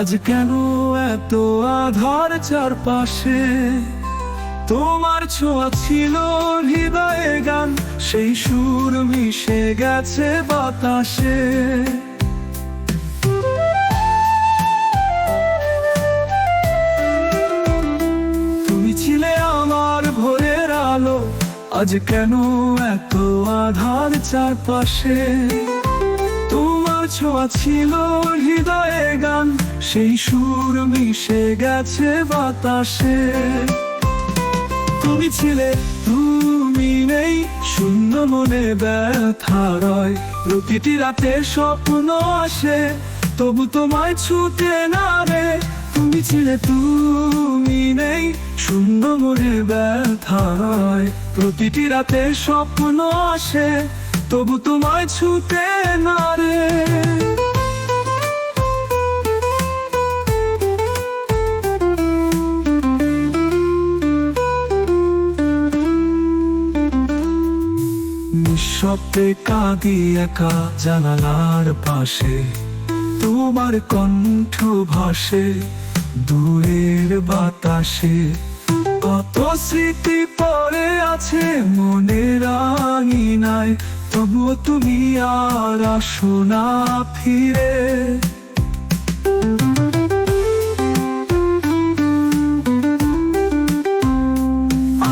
আজ কেন এত আধার চারপাশে? তোমার ছোঁয়া ছিল হৃদয়ে গান, সেই সুর মিশে গেছে বাতাসে। তুমি ছিলে আমার ভোরের আলো, আজ কেন এত আধার চারপাশে? ছোঁয়া ছিল হৃদয়ে গান। সেই সুর মিশে গেছে বাতাসে। তুমি ছিলে, তুমি নেই, শূন্য মনে ব্যথা রয়। প্রতিটি রাতে স্বপ্ন আসে, তবু তোমায় ছুটে না রে। তুমি ছিলে, তুমি নেই, শূন্য মনে ব্যথা রয়। প্রতিটি রাতে স্বপ্ন আসে, তবু তোমায় ছুটে না রে। নিঃশব্দে কাঁদি একা জানালার পাশে। তোমার কণ্ঠ ভাসে দূরের বাতাসে। কত স্মৃতি পড়ে আছে মনের আঙিনায়, তবুও তুমি আর আসো না ফিরে।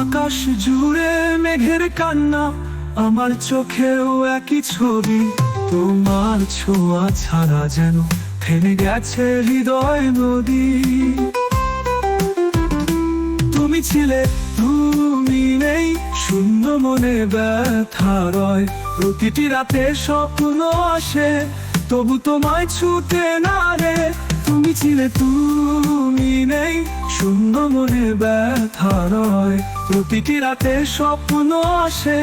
আকাশ জুড়ে মেঘের কান্না আমার চোখেও একই ছবি, তোমার ছোঁয়া ছাড়া যেন থেমে গেছে হৃদয় নদী। তুমি ছিলে, তুমি নেই, শূন্য মনে ব্যথা রয়। প্রতিটি রাতে স্বপ্ন আসে, তবু তোমায় ছুটে না রে। তুমি ছিলে, তুমি নেই, শূন্য মনে ব্যথা রয়। প্রতিটি রাতে স্বপ্ন আসে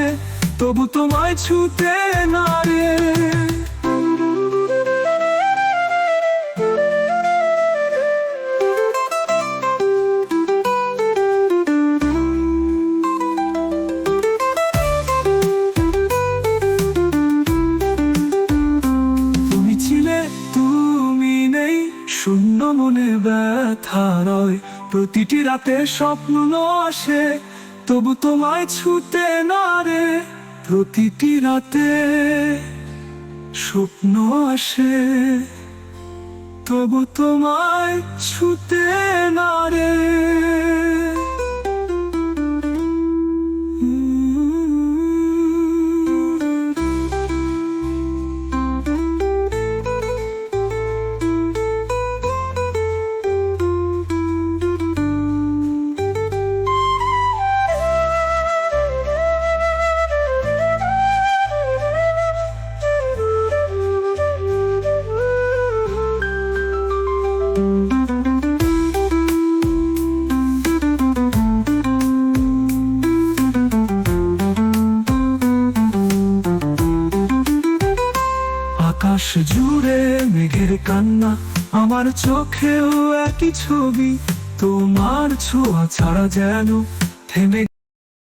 তবু তোমায় ছুটে না রে। শূন্য মনে ব্যথা প্রতিটি রাতে স্বপ্ন আসে, তবু তোমায় ছুটে না রে। প্রতিটি রাতে স্বপ্ন আসে তবু তোমায় ছুতে না রে। আকাশ জুড়ে মেঘের কান্না আমার চোখেও একই ছবি তোমার ছোঁয়া ছাড়া যেন থেমে